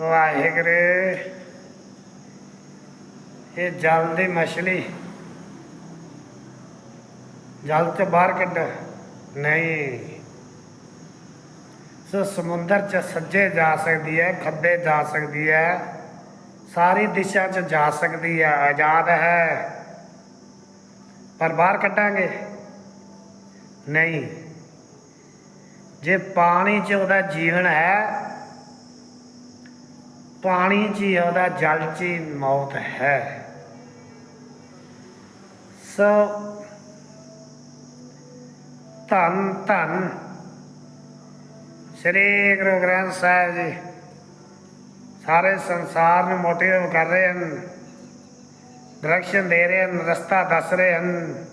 ਵਾਹਿਗੁਰੂ। ਇਹ ਜਲ ਦੀ ਮਛਲੀ। ਜਲ ਤੋਂ ਬਾਹਰ ਕੱਢ। ਨਹੀਂ। ਸੋ ਸਮੁੰਦਰ ਚ ਸੱਜੇ ਜਾ ਸਕਦੀ ਹੈ, ਖੱਬੇ ਜਾ ਸਕਦੀ ਹੈ। ਸਾਰੀ ਦਿਸ਼ਾ ਚ ਜਾ ਸਕਦੀ ਹੈ, ਆਜ਼ਾਦ ਹੈ। ਪਰ ਬਾਹਰ ਕੱਢਾਂਗੇ। ਨਹੀਂ। ਜੇ ਪਾਣੀ 'ਚ ਉਹਦਾ ਜੀਵਨ ਹੈ ਪਾਣੀ 'ਚ ਹੀ ਉਹਦਾ ਜਲ 'ਚ ਹੀ ਮੌਤ ਹੈ। ਸੋ ਧੰਨ ਧੰਨ ਸ੍ਰੀ ਗੁਰੂ ਗ੍ਰੰਥ ਸਾਹਿਬ ਜੀ। ਸਾਰੇ ਸੰਸਾਰ ਨੂੰ ਮੋਟੀਵੇਟ ਕਰ ਰਹੇ ਹਨ ਡਾਇਰੈਕਸ਼ਨ ਦੇ ਰਹੇ ਹਨ, ਰਸਤਾ ਦੱਸ ਰਹੇ ਹਨ।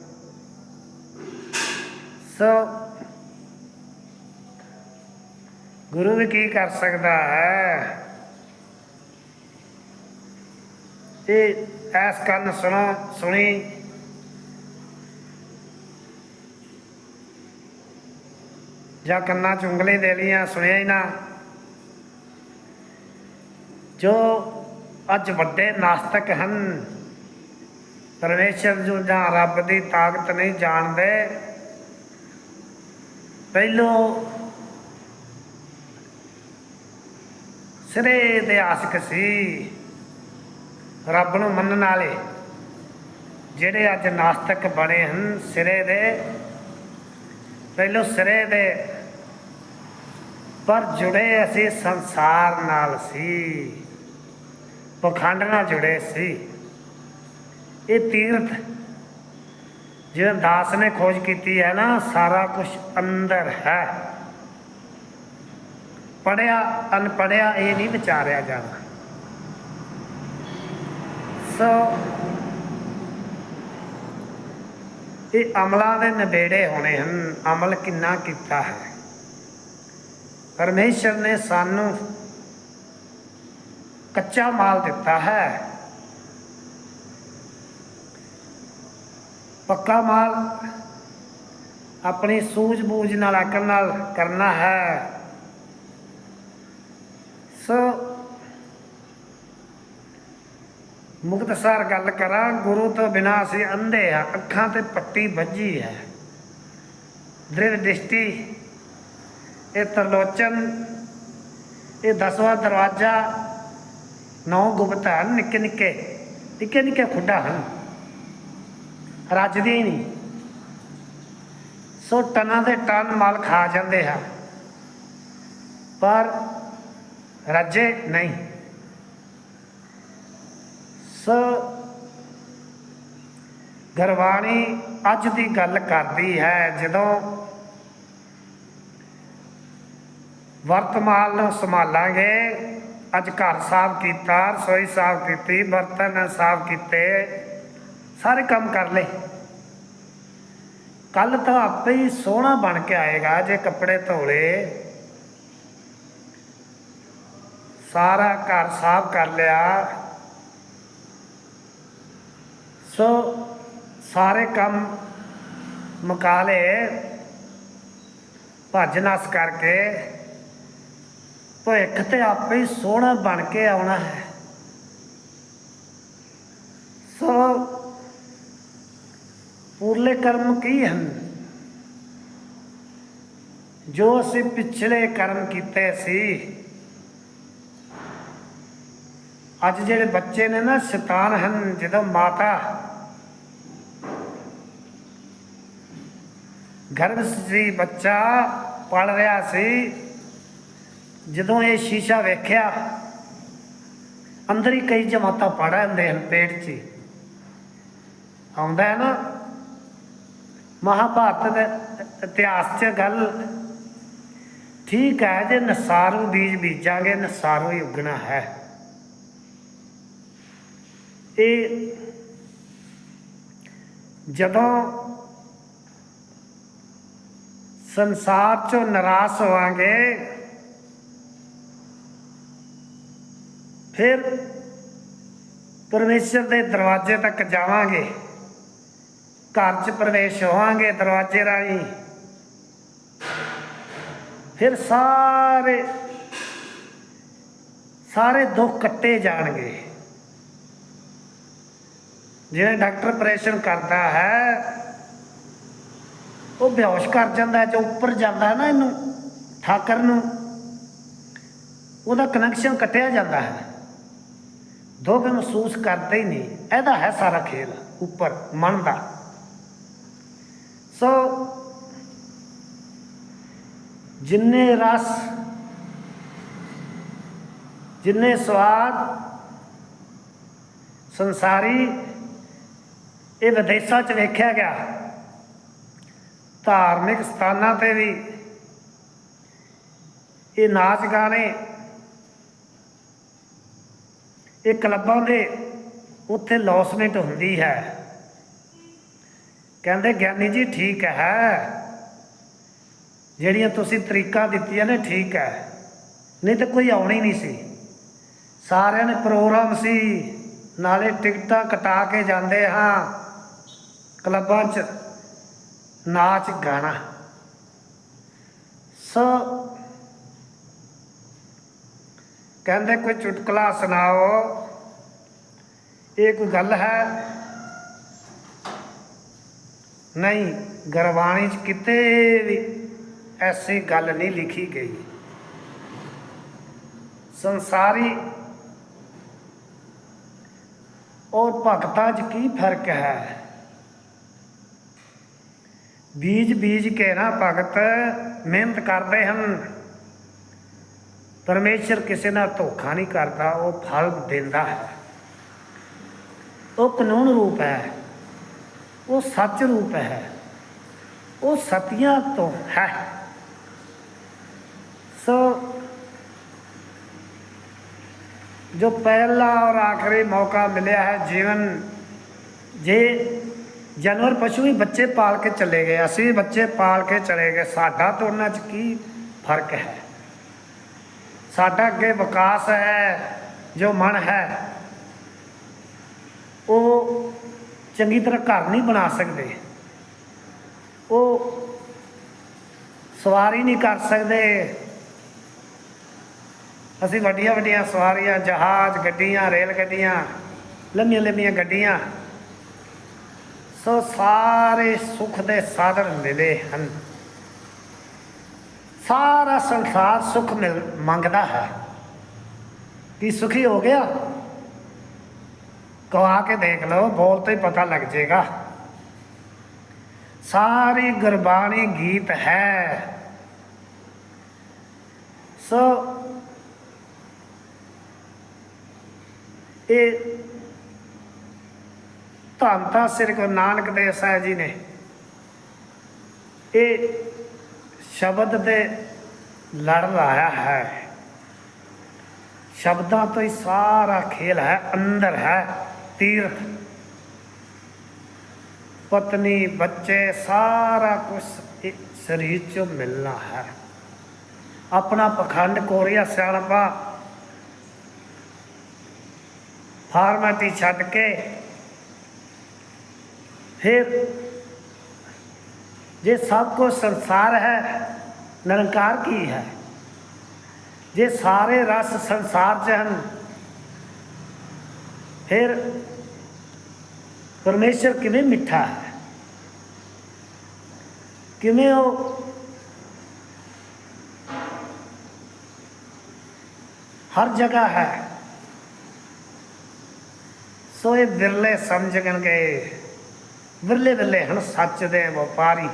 ਸੋ ਗੁਰੂ ਵੀ ਕੀ ਕਰ ਸਕਦਾ ਹੈ? ਇਹ ਐਸ ਕੰਨ ਸੁਣੋ, ਸੁਣੀ। ਜਾਂ ਕੰਨਾਂ ਚ ਉਂਗਲੀ ਦੇ ਲੀਆਂ ਸੁਣਿਆ ਹੀ ਨਾ। ਜੋ ਅੱਜ ਵੱਡੇ ਨਾਸਤਕ ਹਨ, ਪਰਮੇਸ਼ਰ ਜੋ ਜਾਂ ਰੱਬ ਦੀ ਤਾਕਤ ਨਹੀਂ ਜਾਣਦੇ, ਪਹਿਲੋ ਸਿਰੇ ਇਤਿਹਾਸਕ ਸੀ। ਰੱਬ ਨੂੰ ਮੰਨਣ ਵਾਲੇ ਜਿਹੜੇ ਅੱਜ ਨਾਸਤਕ ਬਣੇ ਹਨ ਸਿਰੇ ਦੇ, ਪਹਿਲੋ ਸਿਰੇ ਦੇ, ਪਰ ਜੁੜੇ ਅਸੀਂ ਸੰਸਾਰ ਨਾਲ ਸੀ, ਪਖੰਡ ਨਾਲ ਜੁੜੇ ਸੀ। ਇਹ ਤੀਰਥ ਜਿਹੜਾ ਦਾਸ ਨੇ ਖੋਜ ਕੀਤੀ ਹੈ ਨਾ, ਸਾਰਾ ਕੁਝ ਅੰਦਰ ਹੈ। ਪੜਿਆ, ਅਨਪੜਿਆ ਇਹ ਨਹੀਂ ਵਿਚਾਰਿਆ ਜਾਣਾ ਸੋ ਇਹ ਅਮਲਾਂ ਦੇ ਨਵੇੜੇ ਹੋਣੇ ਹਨ। ਅਮਲ ਕਿੰਨਾ ਕੀਤਾ ਹੈ? ਪਰਮੇਸ਼ਰ ਨੇ ਸਾਨੂੰ ਕੱਚਾ ਮਾਲ ਦਿੱਤਾ ਹੈ। ਪੱਕਾ ਮਾਲ ਆਪਣੀ ਸੂਝ-ਬੂਝ ਨਾਲ ਅਕਲ ਨਾਲ ਕਰਨਾ ਹੈ ਸੋ ਮੁਕਤਸਰ ਗੱਲ ਕਰਾਂ, ਗੁਰੂ ਤੋਂ ਬਿਨਾ ਅਸੀਂ ਅੰਧੇ ਆ ਅੱਖਾਂ ਤੇ ਪੱਟੀ ਵੱਜੀ ਹੈ। ਦ੍ਰਿਵ ਦ੍ਰਿਸ਼ਟੀ, ਇਹ ਤਰਲੋਚਨ, ਇਹ ਦਸਵਾਂ ਦਰਵਾਜ਼ਾ, ਨੌ ਗੁਪਤ ਹਨ ਨਿੱਕੇ ਨਿੱਕੇ ਨਿੱਕੇ ਨਿੱਕੇ ਖੁੱਡਾ ਹਨ। ਰੱਜਦੇ ਹੀ ਨਹੀਂ। ਸੋ ਟਨਾਂ ਦੇ ਟਨ ਮਲ ਖਾ ਜਾਂਦੇ ਆ ਪਰ ਰੱਜੇ ਨਹੀਂ। ਸੋ ਗਰਵਾਣੀ ਅੱਜ ਦੀ ਗੱਲ ਕਰਦੀ ਹੈ, ਜਦੋਂ ਵਰਤਮਾਨ ਨੂੰ ਸੰਭਾਲਾਂਗੇ। ਅੱਜ ਘਰ ਸਾਫ਼ ਕੀਤਾ, ਰਸੋਈ ਸਾਫ਼ ਕੀਤੀ, ਬਰਤਨ ਸਾਫ਼ ਕੀਤੇ, ਸਾਰੇ ਕੰਮ ਕਰ ਲਏ। ਕੱਲ ਤਾਂ ਆਪੇ ਹੀ ਸੋਹਣਾ ਬਣ ਕੇ ਆਏਗਾ, ਜੇ ਕੱਪੜੇ ਧੋਲੇ। ਸਾਰਾ ਘਰ ਸਾਫ਼ ਕਰ ਲਿਆ। ਸੋ ਸਾਰੇ ਕੰਮ ਮੁਕਾ ਲਏ ਭੱਜ ਨਸ ਕਰਕੇ ਭਵਿੱਖ ਤੇ ਆਪੇ ਹੀ ਸੋਹਣਾ ਬਣ ਕੇ ਆਉਣਾ ਹੈ। ਸੋ ਪੂਰਲੇ ਕਰਮ ਕੀ ਹਨ? ਜੋ ਅਸੀਂ ਪਿਛਲੇ ਕਰਮ ਕੀਤੇ ਸੀ ਅੱਜ ਜਿਹੜੇ ਬੱਚੇ ਨੇ ਨਾ, ਸ਼ੈਤਾਨ ਹਨ, ਜਦੋਂ ਮਾਤਾ ਗਰਭ ਸੀ ਬੱਚਾ ਪਲ ਰਿਹਾ ਸੀ, ਜਦੋਂ ਇਹ ਸ਼ੀਸ਼ਾ ਵੇਖਿਆ, ਅੰਦਰ ਹੀ ਕਈ ਜਮਾਤਾਂ ਪੜ ਹੁੰਦੇ ਹਨ ਪੇਟ 'ਚ ਹੀ। ਆਉਂਦਾ ਹੈ ਨਾ, ਮਹਾਭਾਰਤ ਦੇ ਇਤਿਹਾਸ 'ਚ ਗੱਲ ਠੀਕ ਹੈ, ਜੇ ਨਸਾਰੂ ਬੀਜ ਬੀਜਾਂਗੇ, ਨਸਾਰੂ ਹੀ ਉਗਣਾ ਹੈ ਇਹ ਜਦੋਂ ਸੰਸਾਰ ਚੋਂ ਨਿਰਾਸ਼ ਹੋਵਾਂਗੇ, ਫਿਰ ਪਰਮੇਸ਼ਰ ਦੇ ਦਰਵਾਜ਼ੇ ਤੱਕ ਜਾਵਾਂਗੇ। ਘਰ 'ਚ ਪ੍ਰਵੇਸ਼ ਹੋਵਾਂਗੇ ਦਰਵਾਜ਼ੇ ਰਾਹੀਂ। ਫਿਰ ਸਾਰੇ ਸਾਰੇ ਦੁੱਖ ਕੱਟੇ ਜਾਣਗੇ। ਜਿਵੇਂ ਡਾਕਟਰ ਆਪਰੇਸ਼ਨ ਕਰਦਾ ਹੈ, ਉਹ ਬੇਹੋਸ਼ ਕਰ ਜਾਂਦਾ ਜੋ ਉੱਪਰ ਜਾਂਦਾ ਹੈ ਨਾ ਇਹਨੂੰ, ਠਾਕਰ ਨੂੰ, ਉਹਦਾ ਕਨੈਕਸ਼ਨ ਕੱਟਿਆ ਜਾਂਦਾ ਹੈ। ਦੁੱਖ ਮਹਿਸੂਸ ਕਰਦੇ ਹੀ ਨਹੀਂ। ਇਹਦਾ ਹੈ ਸਾਰਾ ਖੇਲ, ਉੱਪਰ, ਮਨ ਦਾ। ਸੋ, ਜਿੰਨੇ ਰਸ, ਜਿੰਨੇ ਸਵਾਦ ਸੰਸਾਰੀ ਇਹ ਵਿਦੇਸ਼ਾਂ 'ਚ ਵੇਖਿਆ ਗਿਆ। ਧਾਰਮਿਕ ਸਥਾਨਾਂ ਤੇ ਵੀ ਇਹ ਨਾਚ ਗਾਣੇ, ਇਹ ਕਲੱਬਾਂ ਦੇ ਉੱਥੇ ਲੌਸਮੈਂਟ ਹੁੰਦੀ ਹੈ। ਕਹਿੰਦੇ, ਗਿਆਨੀ ਜੀ, ਠੀਕ ਹੈ। ਜਿਹੜੀਆਂ ਤੁਸੀਂ ਤਰੀਕਾ ਦਿੱਤੀਆਂ ਨੇ, ਠੀਕ ਹੈ। ਨਹੀਂ ਤਾਂ ਕੋਈ ਆਉਣੀ ਨਹੀਂ ਸੀ। ਸਾਰਿਆਂ ਨੇ ਪ੍ਰੋਗਰਾਮ ਸੀ। ਨਾਲੇ ਟਿਕਟਾਂ ਕਟਾ ਕੇ ਜਾਂਦੇ ਹਾਂ। ਕਲੱਬਾਂ 'ਚ ਨਾਚ ਗਾਣਾ। ਸੋ ਕਹਿੰਦੇ ਕੋਈ ਚੁਟਕਲਾ ਸੁਣਾਓ। ਇਹ ਕੋਈ ਗੱਲ ਹੈ? ਨਹੀਂ ਗਰਵਾਣੀ 'ਚ ਕਿਤੇ ਵੀ ਐਸੀ ਗੱਲ ਨਹੀਂ ਲਿਖੀ ਗਈ। ਸੰਸਾਰੀ ਔਰ ਭਗਤਾਂ 'ਚ ਕੀ ਫ਼ਰਕ ਹੈ? ਬੀਜ ਬੀਜ ਕੇ ਨਾ ਭਗਤ ਮਿਹਨਤ ਕਰਦੇ ਹਨ। ਪਰਮੇਸ਼ਰ ਕਿਸੇ ਨਾਲ ਧੋਖਾ ਨਹੀਂ ਕਰਦਾ, ਉਹ ਫਲ ਦਿੰਦਾ ਹੈ। ਉਹ ਕਾਨੂੰਨ ਰੂਪ ਹੈ, ਉਹ ਸੱਚ ਰੂਪ ਹੈ, ਉਹ ਸਤਿਆਂ ਤੋਂ ਹੈ। ਸੋ ਜੋ ਪਹਿਲਾ ਔਰ ਆਖਰੀ ਮੌਕਾ ਮਿਲਿਆ ਹੈ ਜੀਵਨ, ਜੇ ਜਾਨਵਰ ਪਸ਼ੂ ਵੀ ਬੱਚੇ ਪਾਲ ਕੇ ਚਲੇ ਗਏ, ਅਸੀਂ ਵੀ ਬੱਚੇ ਪਾਲ ਕੇ ਚਲੇ ਗਏ। ਸਾਡਾ ਤੋਂ ਉਹਨਾਂ 'ਚ ਕੀ ਫ਼ਰਕ ਹੈ? ਸਾਡਾ ਅੱਗੇ ਵਿਕਾਸ ਹੈ, ਜੋ ਮਨ ਹੈ, ਉਹ ਚੰਗੀ ਤਰ੍ਹਾਂ ਘਰ ਨਹੀਂ ਬਣਾ ਸਕਦੇ। ਉਹ ਸਵਾਰੀ ਨਹੀਂ ਕਰ ਸਕਦੇ। ਅਸੀਂ ਵੱਡੀਆਂ ਵੱਡੀਆਂ ਸਵਾਰੀਆਂ, ਜਹਾਜ਼, ਗੱਡੀਆਂ, ਰੇਲ ਗੱਡੀਆਂ ਲੰਮੀਆਂ ਲੰਮੀਆਂ ਗੱਡੀਆਂ ਸੋ ਸਾਰੇ ਸੁਖ ਦੇ ਸਾਧਨ ਮਿਲੇ ਹਨ। ਸਾਰਾ ਸੰਸਾਰ ਸੁੱਖ ਮਿਲ ਮੰਗਦਾ ਹੈ। ਕੀ ਸੁਖੀ ਹੋ ਗਿਆ? ਕਹਾ ਕੇ ਦੇਖ ਲਓ, ਬੋਲ ਤੇ ਹੀ ਪਤਾ ਲੱਗ ਜਾਏਗਾ। ਸਾਰੀ ਗੁਰਬਾਣੀ ਗੀਤ ਹੈ। ਸੋ ਇਹ ਧੰਨ ਤਾਂ ਸ੍ਰੀ ਗੁਰੂ ਨਾਨਕ ਦੇਵ ਸਾਹਿਬ ਜੀ ਨੇ ਇਹ ਸ਼ਬਦ ਦੇ ਲੜ ਲਾਇਆ ਹੈ। ਸ਼ਬਦਾਂ ਤੋਂ ਹੀ ਸਾਰਾ ਖੇਲ ਹੈ, ਅੰਦਰ ਹੈ, ਤੀਰਥ। ਪਤਨੀ, ਬੱਚੇ, ਸਾਰਾ ਕੁਝ ਸਰੀਰ ਚੋਂ ਮਿਲਣਾ ਹੈ। ਆਪਣਾ ਪਖੰਡ ਕੋਰੀਆ ਸਿਆਣਪਾ, ਫਾਰਮੈਟੀ ਛੱਡ ਕੇ ਫਿਰ ਜੇ ਸਭ ਕੁਝ ਸੰਸਾਰ ਹੈ, ਨਿਰੰਕਾਰ ਕੀ ਹੈ? ਜੇ ਸਾਰੇ ਰਸ ਸੰਸਾਰ 'ਚ ਹਨ, ਫਿਰ ਪਰਮੇਸ਼ਰ ਕਿਵੇਂ ਮਿੱਠਾ ਹੈ? ਕਿਵੇਂ ਉਹ ਹਰ ਜਗ੍ਹਾ ਹੈ? ਸੋ ਇਹ ਬਿਰਲੇ ਸਮਝਣਗੇ ਵਿਰਲੇ ਵਿਰਲੇ ਹਨ, ਸੱਚ ਦੇ ਵਪਾਰੀ।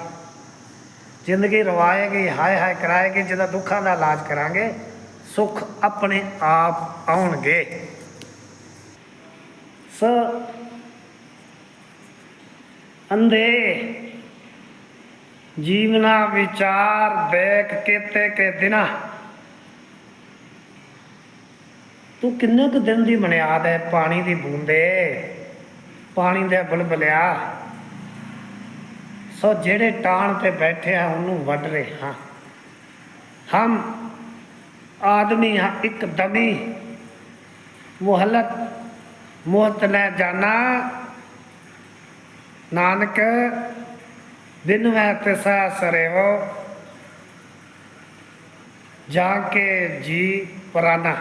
ਜ਼ਿੰਦਗੀ ਰਵਾਏਗੀ, ਹਾਏ ਹਾਏ ਕਰਾਏਗੀ, ਜਿਹਦਾ ਦੁੱਖਾਂ ਦਾ ਇਲਾਜ ਕਰਾਂਗੇ, ਸੁੱਖ ਆਪਣੇ ਆਪ ਆਉਣਗੇ। ਸੋ ਅੰਦੇ ਜੀਵਨਾ ਵਿਚਾਰ ਬੈਕ ਕੀਤੇ ਕੇ ਦਿਨਾ। ਤੂੰ ਕਿੰਨੇ ਕੁ ਦਿਨ ਦੀ ਮਨਿਆਦ ਹੈ ਪਾਣੀ ਦੀ ਬੂੰਦੇ? ਪਾਣੀ ਦੇ ਬਲਬਲਿਆ। ਸੋ ਜਿਹੜੇ ਟਾਣ ਤੇ ਬੈਠੇ ਆ, ਉਹਨੂੰ ਵੱਢ ਰਹੇ ਹਾਂ। ਹਮ ਆਦਮੀ ਇੱਕ ਦਮੀ। ਮੁਹਲਤ, ਮੋਹਤ ਲੈ ਜਾਣਾ। ਨਾਨਕ, ਬਿਨ ਮੈਂ ਤਿਸਾ ਸਰਿਓ ਜਾ ਕੇ ਜੀ ਪਰਾਨਾ।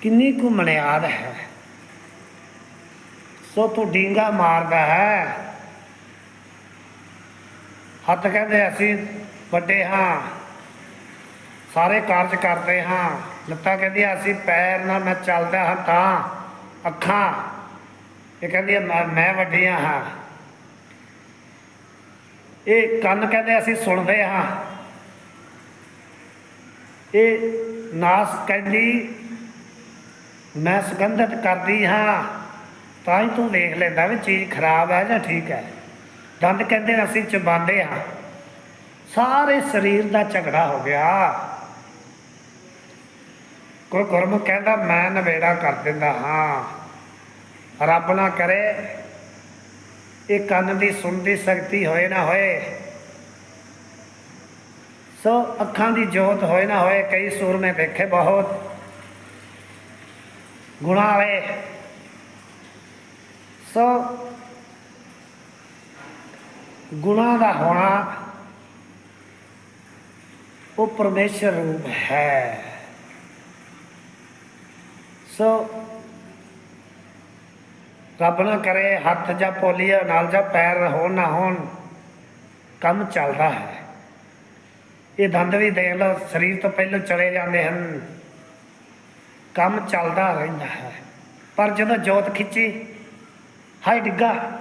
ਕਿੰਨੀ ਕੁ ਮਨਿਆਦ ਹੈ। ਸੋ ਤੂੰ ਡੀਂਗਾ ਮਾਰਦਾ ਹੈ। ਹੱਥ ਕਹਿੰਦੇ ਅਸੀਂ ਵੱਡੇ ਹਾਂ, ਸਾਰੇ ਕਾਰਜ ਕਰਦੇ ਹਾਂ। ਲੱਤਾਂ ਕਹਿੰਦੀਆਂ ਅਸੀਂ ਪੈਰ ਨਾਲ ਮੈਂ ਚੱਲਦਾ ਹਾਂ ਤਾਂ ਅੱਖਾਂ, ਇਹ ਕਹਿੰਦੀ ਮੈਂ ਮੈਂ ਵੱਡੀਆਂ ਹਾਂ। ਇਹ ਕੰਨ ਕਹਿੰਦੇ ਅਸੀਂ ਸੁਣਦੇ ਹਾਂ। ਇਹ ਨਾਸ ਕਹਿੰਦੀ, ਮੈਂ ਸੁਗੰਧਿਤ ਕਰਦੀ ਹਾਂ, ਤਾਂ ਹੀ ਤੂੰ ਦੇਖ ਲੈਂਦਾ ਵੀ ਚੀਜ਼ ਖਰਾਬ ਹੈ ਜਾਂ ਠੀਕ ਹੈ। ਦੰਦ ਕਹਿੰਦੇ ਅਸੀਂ ਚਬਾਉਂਦੇ ਹਾਂ। ਸਾਰੇ ਸਰੀਰ ਦਾ ਝਗੜਾ ਹੋ ਗਿਆ। ਕੋਈ ਗੁਰਮੁਖ ਕਹਿੰਦਾ, ਮੈਂ ਨਵੇੜਾ ਕਰ ਦਿੰਦਾ ਹਾਂ। ਰੱਬ ਨਾ ਕਰੇ, ਇਹ ਕੰਨ ਦੀ ਸੁਣਦੀ ਸ਼ਕਤੀ ਹੋਏ ਨਾ ਹੋਏ। ਸੋ ਅੱਖਾਂ ਦੀ ਜੋਤ ਹੋਏ ਨਾ ਹੋਏ, ਕਈ ਸੂਰਮੇ ਦੇਖੇ ਬਹੁਤ। ਗੁਣਾ ਵਾਲੇ। ਸੋ ਗੁਣਾ ਦਾ ਹੋਣਾ, ਉਹ ਪਰਮੇਸ਼ਰ ਰੂਪ ਹੈ। ਸੋ ਰੱਬ ਨਾ ਕਰੇ, ਹੱਥ ਜਾਂ ਪੋਲੀਆ, ਨਾਲ ਜਾਂ ਪੈਰ, ਹੋਣ ਨਾ ਹੋਣ, ਕੰਮ ਚੱਲਦਾ ਹੈ। ਇਹ ਦੰਦ ਵੀ ਦੇਖ ਲਓ, ਸਰੀਰ ਤੋਂ ਪਹਿਲਾਂ ਚਲੇ ਜਾਂਦੇ ਹਨ। ਕੰਮ ਚੱਲਦਾ ਰਹਿੰਦਾ ਹੈ। ਪਰ ਜਦੋਂ ਜੋਤ ਖਿੱਚੀ ਹਾਈ ਡਿੱਗਾ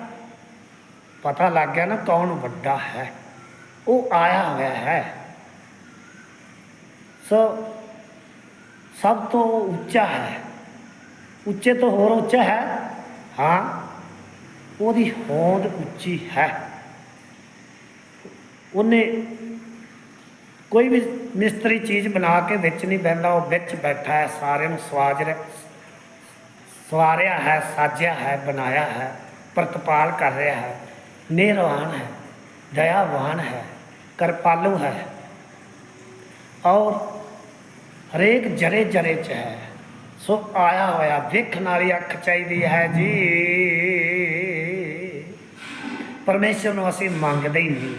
ਪਤਾ ਲੱਗ ਗਿਆ ਨਾ ਕੌਣ ਵੱਡਾ ਹੈ। ਉਹ ਆਇਆ ਹੋਇਆ ਹੈ। ਸੋ ਸਭ ਤੋਂ ਉੱਚਾ ਹੈ। ਉੱਚੇ ਤੋਂ ਹੋਰ ਉੱਚਾ ਹੈ? ਹਾਂ, ਉਹਦੀ ਹੋਂਦ ਉੱਚੀ ਹੈ। ਉਹਨੇ ਕੋਈ ਵੀ ਮਿਸਤਰੀ ਚੀਜ਼ ਬਣਾ ਕੇ ਵਿੱਚ ਨਹੀਂ ਬੈੰਦਾ ਉਹ ਵਿੱਚ ਬੈਠਾ ਹੈ। ਸਾਰਿਆਂ ਨੂੰ ਸਵਾਜ ਰਿਹਾ, ਸਵਾਰਿਆ ਹੈ, ਸਾਜਿਆ ਹੈ, ਬਣਾਇਆ ਹੈ, ਪ੍ਰਤਪਾਲ ਕਰ ਰਿਹਾ ਹੈ। ਨਿਰਵਾਨ ਹੈ, ਦਇਆਵਾਨ ਹੈ, ਕਿਰਪਾਲੂ ਹੈ। ਔਰ ਹਰੇਕ ਜਰੇ ਜਰੇ ਚ ਹੈ। ਸੋ ਆਇਆ ਹੋਇਆ ਵੇਖਣ ਵਾਲੀ ਅੱਖ ਚਾਹੀਦੀ ਹੈ ਜੀ। ਪਰਮੇਸ਼ਰ ਨੂੰ ਅਸੀਂ ਮੰਗਦੇ ਹੀ ਨਹੀਂ।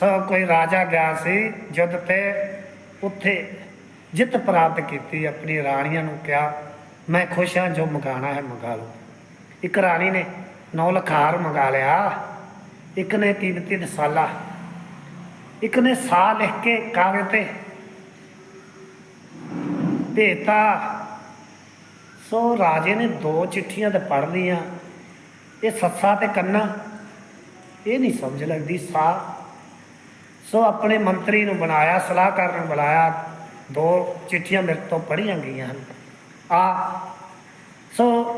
ਸੋ ਕੋਈ ਰਾਜਾ ਗਿਆ ਸੀ ਜਦ ਤੇ ਉੱਥੇ ਜਿੱਤ ਪ੍ਰਾਪਤ ਕੀਤੀ, ਆਪਣੀ ਰਾਣੀਆਂ ਨੂੰ ਕਿਹਾ, ਮੈਂ ਖੁਸ਼ ਹਾਂ, ਜੋ ਮੰਗਾਣਾ ਹੈ ਮੰਗਾ ਲਓ। ਇੱਕ ਰਾਣੀ ਨੇ ਨੌ ਲਖਾਰ ਮੰਗਾ ਲਿਆ। ਇੱਕ ਨੇ ਕੀਮਤੀ ਦਸਾਲਾ ਇੱਕ ਨੇ ਸਾਹ ਲਿਖ ਕੇ ਕਾਗਜ਼ ਤੇ ਭੇਤਾ ਸੋ ਰਾਜੇ ਨੇ ਦੋ ਚਿੱਠੀਆਂ ਤੇ ਪੜ੍ਹ ਲਈਆਂ। ਇਹ ਸੱਸਾ ਤੇ ਕੰਨਾ, ਇਹ ਨਹੀਂ ਸਮਝ ਲੱਗਦੀ ਸਾਹ। ਸੋ ਆਪਣੇ ਮੰਤਰੀ ਨੂੰ ਬਣਾਇਆ, ਸਲਾਹਕਾਰ ਨੂੰ ਬੁਲਾਇਆ। ਦੋ ਚਿੱਠੀਆਂ ਮੇਰੇ ਤੋਂ ਪੜ੍ਹੀਆਂ ਗਈਆਂ ਹਨ। ਆ, ਸੋ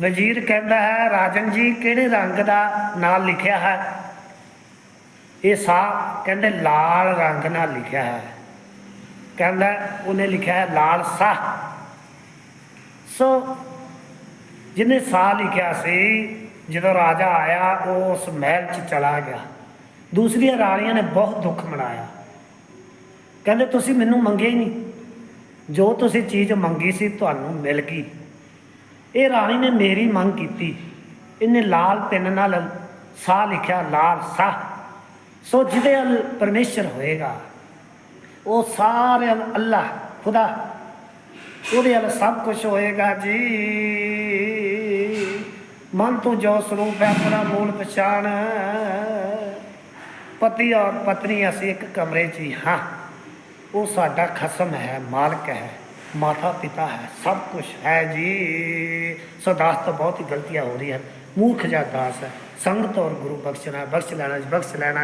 ਵਜ਼ੀਰ ਕਹਿੰਦਾ ਹੈ, ਰਾਜਨ ਜੀ, ਕਿਹੜੇ ਰੰਗ ਦਾ ਨਾਲ ਲਿਖਿਆ ਹੈ? ਇਹ ਸਾ ਕਹਿੰਦੇ ਲਾਲ ਰੰਗ ਨਾਲ ਲਿਖਿਆ ਹੈ। ਕਹਿੰਦਾ ਉਹਨੇ ਲਿਖਿਆ ਹੈ ਲਾਲ ਸਾਹ। ਸੋ ਜਿਹਨੇ ਸਾਹ ਲਿਖਿਆ ਸੀ, ਜਦੋਂ ਰਾਜਾ ਆਇਆ, ਉਹ ਉਸ ਮਹਿਲ 'ਚ ਚਲਾ ਗਿਆ। ਦੂਸਰੀਆਂ ਰਾਣੀਆਂ ਨੇ ਬਹੁਤ ਦੁੱਖ ਮਨਾਇਆ। ਕਹਿੰਦੇ, ਤੁਸੀਂ ਮੈਨੂੰ ਮੰਗੇ ਹੀ ਨਹੀਂ। ਜੋ ਤੁਸੀਂ ਚੀਜ਼ ਮੰਗੀ ਸੀ, ਤੁਹਾਨੂੰ ਮਿਲ ਗਈ। ਇਹ ਰਾਣੀ ਨੇ ਮੇਰੀ ਮੰਗ ਕੀਤੀ। ਇਹਨੇ ਲਾਲ ਪੈਨ ਨਾਲ ਸਾਹ ਲਿਖਿਆ, ਲਾਲ ਸਾਹ। ਸੋ ਜਿਹਦੇ ਵੱਲ ਪਰਮੇਸ਼ਰ ਹੋਏਗਾ, ਉਹ ਸਾਰੇ ਵੱਲ ਅੱਲਾ, ਖੁਦਾ, ਉਹਦੇ ਵੱਲ ਸਭ ਕੁਝ ਹੋਏਗਾ ਜੀ। ਮਨ ਤੋਂ ਜੋ ਸਰੂਪ ਹੈ, ਆਪਣਾ ਮੂਲ ਪਛਾਣ। ਪਤੀ ਔਰ ਪਤਨੀ, ਅਸੀਂ ਇੱਕ ਕਮਰੇ 'ਚ ਹੀ ਹਾਂ। ਉਹ ਸਾਡਾ ਖਸਮ ਹੈ, ਮਾਲਕ ਹੈ। ਮਾਤਾ ਪਿਤਾ ਹੈ ਸਭ ਕੁਝ ਹੈ ਜੀ। ਸੋ ਦਾਸ ਤੋਂ ਬਹੁਤ ਹੀ ਗਲਤੀਆਂ ਹੋ ਰਹੀਆਂ ਹਨ ਮੂਰਖ ਜਿਹਾ ਦਾਸ ਹੈ। ਸੰਗਤ ਔਰ ਗੁਰੂ ਬਖਸ਼ਣਾ ਬਖਸ਼ ਲੈਣਾ ਜੀ, ਬਖਸ਼ ਲੈਣਾ।